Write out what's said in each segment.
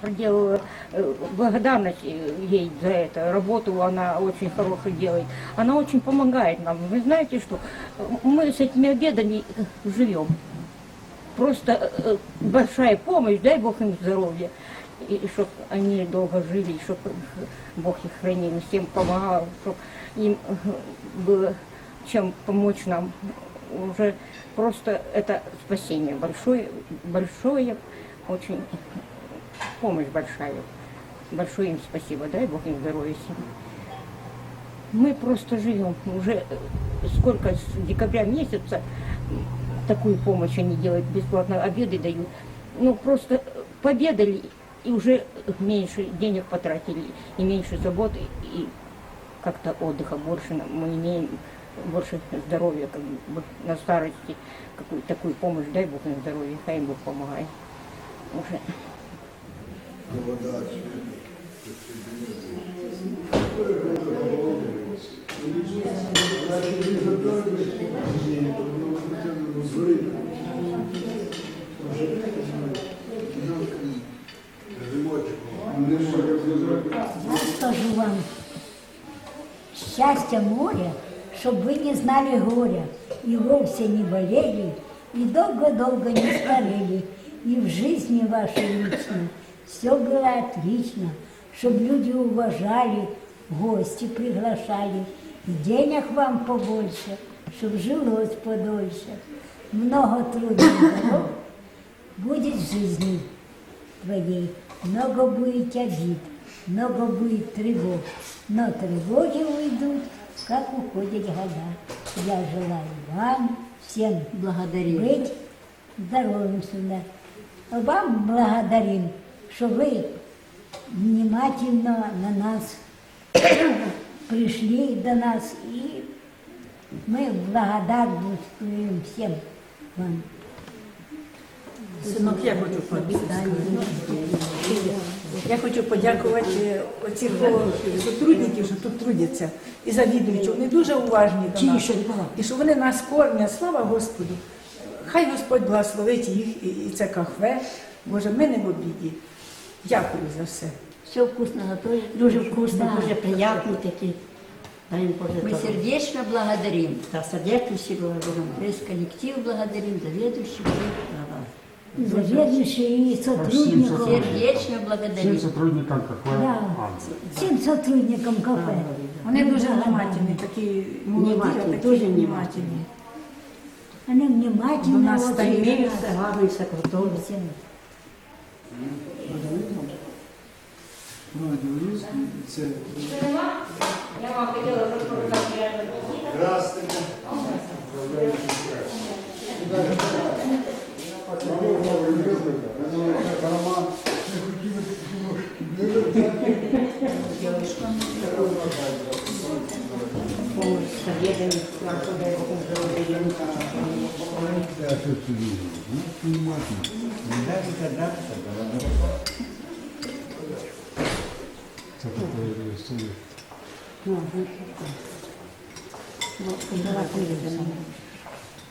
проделала э, благодарность ей за это. Работу она очень хорошую делает. Она очень помогает нам. Вы знаете, что мы с этими обедами живем. Просто э, большая помощь, дай Бог им здоровья. И чтобы они долго жили, чтобы Бог их хранил, всем помогал, чтобы им э, было чем помочь нам. Уже просто это спасение большое, большое, очень помощь большая. Большое им спасибо, дай Бог им здоровья всем. Мы просто живем. Уже э, сколько, с декабря месяца такую помощь они делают, бесплатно обеды дают. Ну, просто э, победали и уже меньше денег потратили, и меньше заботы, и как-то отдыха больше мы имеем, больше здоровья как бы, на старости. Какую такую помощь, дай Бог им здоровья, хай Бог помогает. Уже. Скажу вам, счастья море, чтобы вы не знали горя, и вовсе не болели, и долго-долго не старели, и в жизни вашей личной все было отлично, чтобы люди уважали, гости приглашали, и денег вам побольше, чтобы жилось подольше. Много трудных дорог будет в жизни твоей, много будет обид, много будет тревог, но тревоги уйдут, как уходят года. Я желаю вам всем Благодарим. быть здоровым сюда. Вам благодарим, что вы внимательно на нас пришли до нас, и мы благодарствуем всем вам. Синок, я хочу подякувати. Я хочу подякувати оцих сотрудників, що тут трудяться, і завідуючи. Вони дуже уважні до нас. І що вони нас кормять, слава Господу. Хай Господь благословить їх і, це кафе. Боже, ми не в обіді. Дякую за все. Все вкусно готовят. Дуже вкусно, дуже приятно Боже Мы сердечно благодарим. Да, сердечно благодарим. Весь коллектив благодарим, заведующий. Заведующие и сотрудников. Сердечно Всем благодарим. сотрудникам какое Да, всем сотрудникам кафе. Вони дуже внимательні, такі молоді, а Внимательні, такі дуже внимательні. Они внимательно нас очень. старі. Гарно все. Всем. Ну, дивлюсь, це Я вам. Здравствуйте. С обедами, нам дай Бог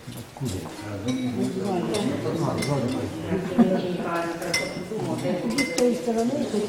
им здоровья, им помогает. Я все вижу. Ну, внимательно. Це такое история. Откуда? А, сзади. С той стороны, с той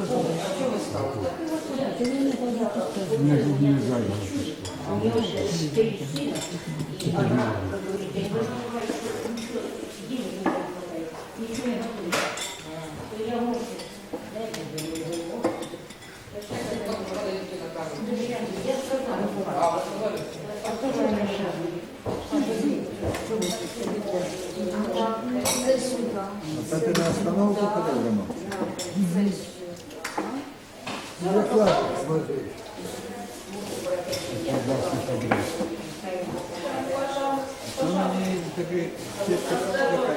стороны. Мне же не сзади. Це ти на остановку ходив, Роман? Ну, як лапи, смотри. Це мені такий сітка така.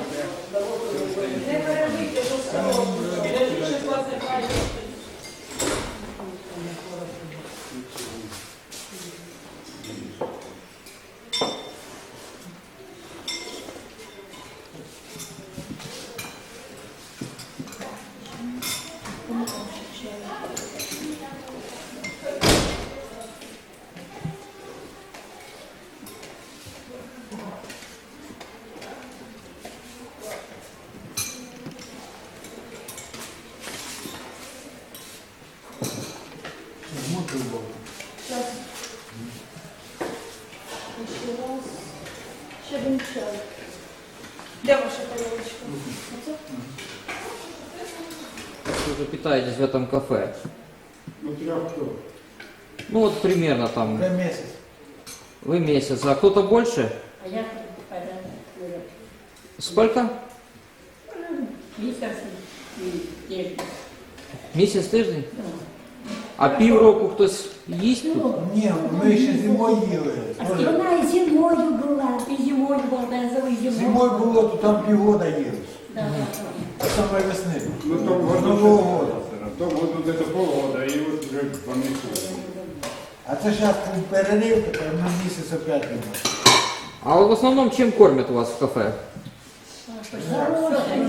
Де ваша тарілочка? Вы же питаетесь в этом кафе. Ну, трьох хто? Ну вот примерно там Вже місяць. вы месяц, а кто-то больше? А я перед Сколько? місяць і тиждень. Місяць тиждень? А півроку хтось їсть тут? Ні, ми ще зимою їли. Тоже. Вона і зимою була. І зимою можна, я зову зимою. Зимою було, то там півгода їли. Да, да, да. Саме весни. Ну, то З году Нового года. То году где-то полгода, и вот уже понесло. А це зараз перерив, тепер на місяць опять не буде. А в основном чем кормят вас в кафе?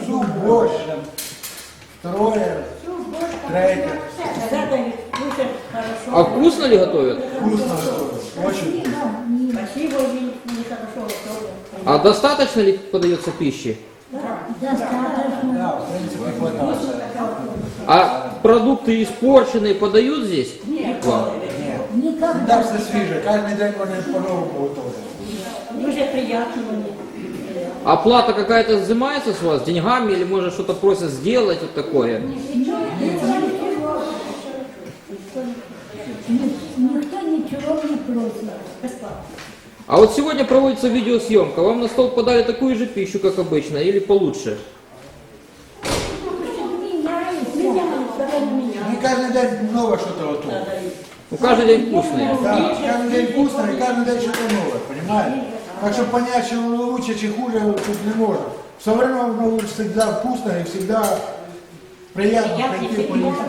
Суп, борщ, второе, третє. Задали дуже хорошо. А вкусно ли готовят? Вкусно готовить. Очень. Готовили. А достаточно ли подается пищи? Да, в. А продукты испорченные подают здесь? Вам? Ніколи. Да, все свіже. Кожен день вони по-новому готові. Дуже приємно мені. А плата какая-то взимается с вас деньгами или может что-то просят сделать вот такое? Ні- просить. А вот сегодня проводится видеосъемка. Вам на стол подали такую же пищу, как обычно, или получше? Не кожен день нове щось готове. Ну, каждый день вкусное. Да, кожен день вкусно і кожен день щось нове, понимаете? Так що понять, що воно лучше чи хуже, тут не можна. Все время воно всегда вкусно і всегда приятно прийти поїсти.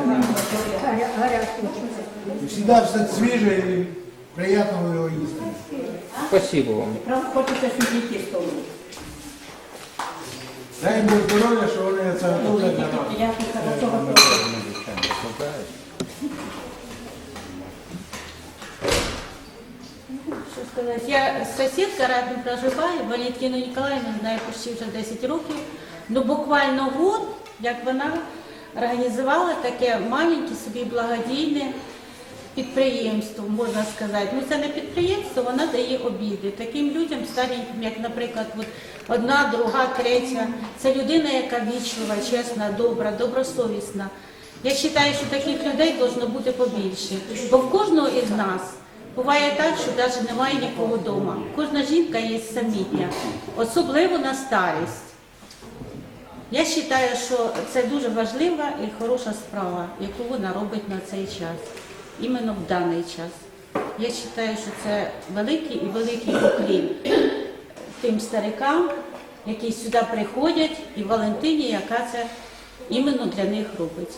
І всегда все свіже і приятно його їсти. Спасибо вам. Правда, хочеться, щоб діти столу. Дай Бог здоров'я, що вони це готовлять для нас. Приємно, хорошо готовили. Що сказати? Я сусідка рядом проживаю, Валентину Ніколаївну знаю почти вже 10 років. Ну буквально год, як вона організувала таке маленьке собі благодійне підприємство, можна сказати. Ну це не підприємство, вона дає обіди. Таким людям стареньким, як, наприклад, от одна, друга, третя. Це людина, яка вічлива, чесна, добра, добросовісна. Я вважаю, що таких людей повинно бути побільше. Бо в кожного із нас буває так, що навіть немає нікого вдома. Кожна жінка є самітня, особливо на старість. Я вважаю, що це дуже важлива і хороша справа, яку вона робить на цей час, іменно в даний час. Я вважаю, що це великий і великий уклін тим старикам, які сюди приходять, і Валентині, яка це іменно для них робить.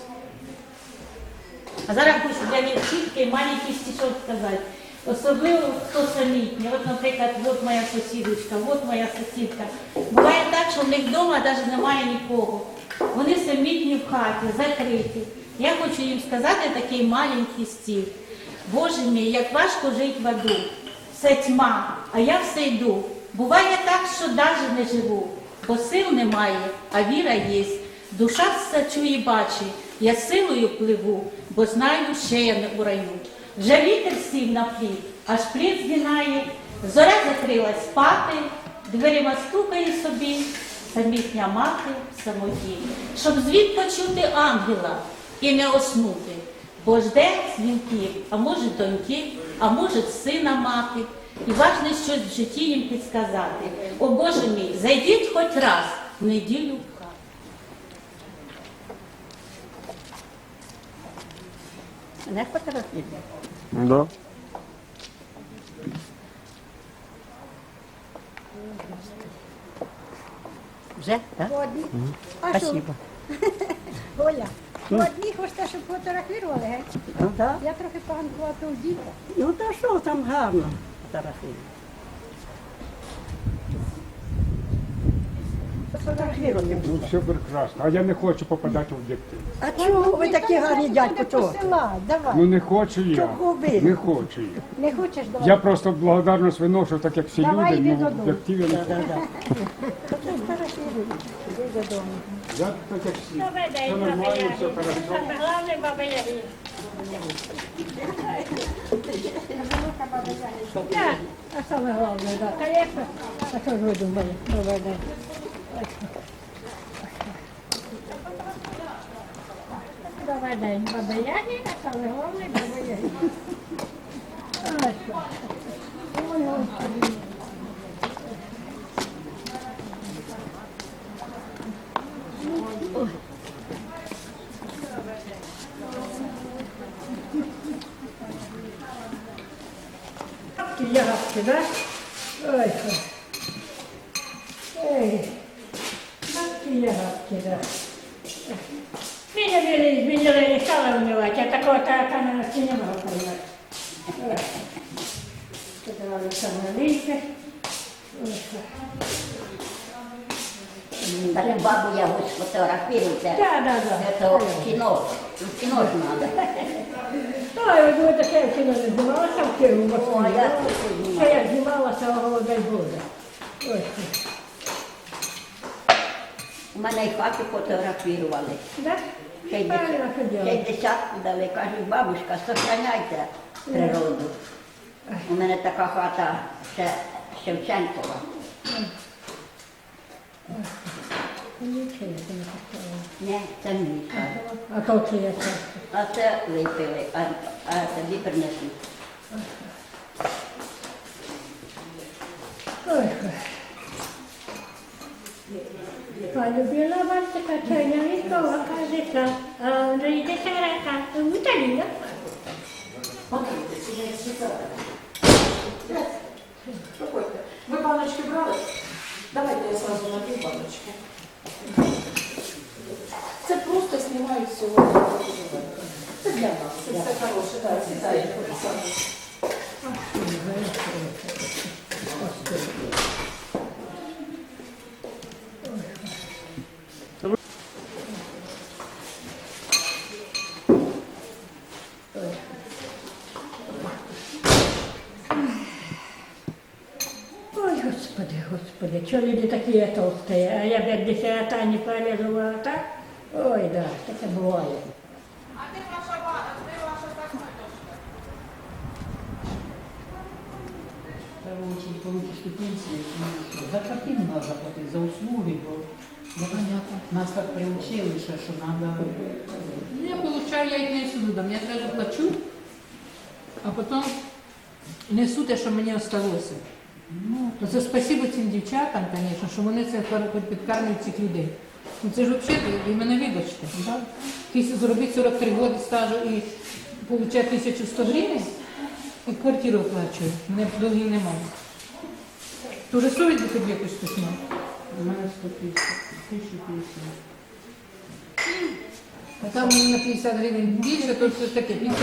А зараз хочу для них тільки маленький стишок сказати. Особливо хто самітні. От, наприклад, от моя сусідочка, от моя сусідка. Буває так, що в них вдома навіть немає нікого. Вони самітні в хаті, закриті. Я хочу їм сказати такий маленький стих. Боже мій, як важко жити в аду. Все тьма, а я все йду. Буває так, що навіть не живу, бо сил немає, а віра є. Душа все чує, бачить, я силою пливу, бо знаю, ще я не у раю. Вже вітер сів на плід, аж плід згинає, зоря закрилась спати, дверима стукає собі, самітня мати самоті, щоб звід почути ангела і не оснути, бо жде дзвінків, а може доньки, а може сина мати, і важне щось в житті їм підсказати. О Боже мій, зайдіть хоч раз в неділю в хату. Не фотографії. Да. Вже? Одні. Спасибо. Оля, одні хочете, щоб фотографували, геть? Ну, так. Я трохи поганкувату у діта. Ну, то що там гарно? Фотографувати. Ну, все прекрасно. А я не хочу попадати в об'єктив. А чого ви такі гарні дядько? Чого? Давай. Ну не хочу я. Чого ви? Не хочу я. Не хочеш, давай. Я просто благодарність виношу, так як всі Давай люди, йди ну в додому. об'єктиві не хочу. Фотографіруй. Іди додому. Я так як всі. Все нормально, все хорошо. Главне, баба Яги. А самое главное, да, конечно. А что же вы думали? Добрый день. Добрий день, баба Яні, а саме головне, баба Яні. Ой, що. Ой, ой, ой. Гадки, ягодки, да? Ой, що. Ей, гадки, ягодки, да Меня вели, изменила и не стала умывать, а такого тарака на стене могу поймать. Ой. Это Александра Линка. Ой, що. Так бабу Ягу сфотографируйте. Да, да, да. Это в кино. В кино же надо. Ой, ви думаєте, що я в кіно не знімалася в Києві, в Москві? О, я тут знімалася. Це я знімалася, о, дай Боже. Ой, що. У мене і хату фотографували. Да? Ще й Правильно, що десятку, ще й делать. десятку дали. Кажуть, бабушка, сохраняйте природу. У мене така хата ще Шевченкова. Не це мій хат. А то чи я це? А це випили, а, а тобі принесли. Ой, Полюбила Вартика чайна військова кажика, а Андрій Десярака, Віталіна. Ви баночки брали? Давайте я сразу наб'ю баночки. Це просто знімають сьогодні. Це для нас. Це все хороше, так, сідає. Десята не полезу, а так? Ой, да, таке буває. первую очередь получишь ты пенсию, ну, за картину надо заплатить, за услуги, бо ну, понятно. Нас так приучили, що, що надо... Я получаю, я їх не суду дам, я теж плачу, а потім несу те, що мені осталося. Ну, то це спасибо цим дівчатам, звісно, що вони це підкармлюють цих людей. Ну це ж взагалі, ви мене вибачте. Да? Якщо зробити 43 роки стажу і отримати 1100 гривень, і квартиру оплачую, мене долгів немає. То вже совість би тобі якось мав? У мене 150, 1050. А там на 50 гривень більше, то все таке, 50